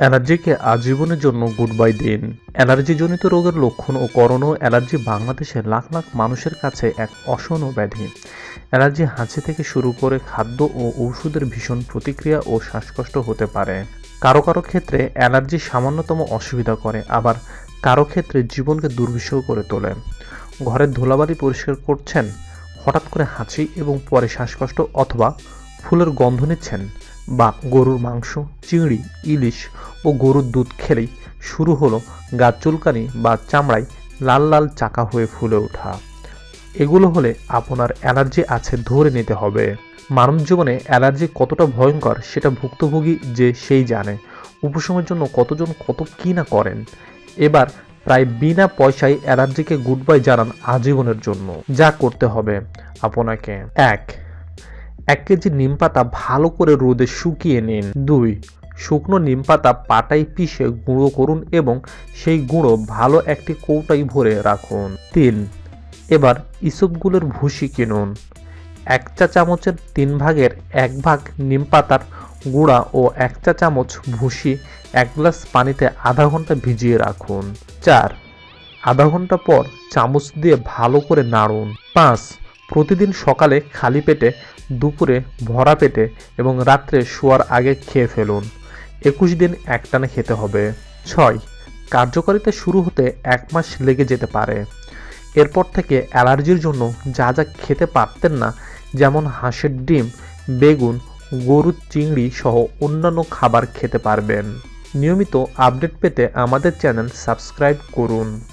অ্যালার্জিকে আজীবনের জন্য good bye দিন। অ্যালার্জিজনিত রোগের লক্ষণ ও করণ অ্যালার্জি বাংলাদেশের লাখ লাখ মানুষের কাছে এক অসহন ব্যাধি। অ্যালার্জি হাঁচি থেকে শুরু করে খাদ্য ও ঔষধের ভীষণ প্রতিক্রিয়া ও শ্বাসকষ্ট হতে পারে। কারও কারও ক্ষেত্রে অ্যালার্জি সামান্যতম অসুবিধা করে, আবার কারও ক্ষেত্রে জীবনকে দুর্বিষহ করে তোলে। ঘরের ধুলাবালি পরিষ্কার করছেন, হঠাৎ করে হাঁচি এবং পরে শ্বাসকষ্ট অথবা ফুলের গন্ধ নিচ্ছেন বা গরুর মাংস, চিংড়ি, ইলিশ ও গরুর দুধ খেলেই শুরু হলো গা চুলকানি বা চামড়ায় লাল লাল চাকা হয়ে ফুলে ওঠা। এগুলো হলে আপনার অ্যালার্জি আছে ধরে নিতে হবে। মানব জীবনে অ্যালার্জি কতটা ভয়ঙ্কর সেটা ভুক্তভোগী যে সেই জানে। উপশমের জন্য কতজন কত কী না করেন? এবার প্রায় বিনা পয়সায় অ্যালার্জিকে গুড বাই জানান আজীবনের জন্য। যা করতে হবে আপনাকে। এক এক কেজি নিম পাতা ভালো করে রোদে শুকিয়ে নিন। দুই, শুকনো নিম পাতা পাটায় পিষে গুঁড়ো করুন এবং সেই গুঁড়ো ভালো একটি কৌটায় ভরে রাখুন। তিন, এবার ইসবগুলোর ভুসি কিনুন। এক চা চামচের তিন ভাগের এক ভাগ নিম পাতার গুঁড়া ও এক চা চামচ ভুসি এক গ্লাস পানিতে আধা ঘণ্টা ভিজিয়ে রাখুন। চার, আধা ঘণ্টা পর চামচ দিয়ে ভালো করে নাড়ুন। পাঁচ প্রতিদিন সকালে খালি পেটে, দুপুরে ভরা পেটে এবং রাত্রে শোয়ার আগে খেয়ে ফেলুন। একুশ দিন একটানা খেতে হবে। ছয়, কার্যকারিতা শুরু হতে এক মাস লেগে যেতে পারে। এরপর থেকে অ্যালার্জির জন্য যা যা খেতে পারতেন না, যেমন হাঁসের ডিম, বেগুন, গরুর চিংড়ি সহ অন্যান্য খাবার খেতে পারবেন। নিয়মিত আপডেট পেতে আমাদের চ্যানেল সাবস্ক্রাইব করুন।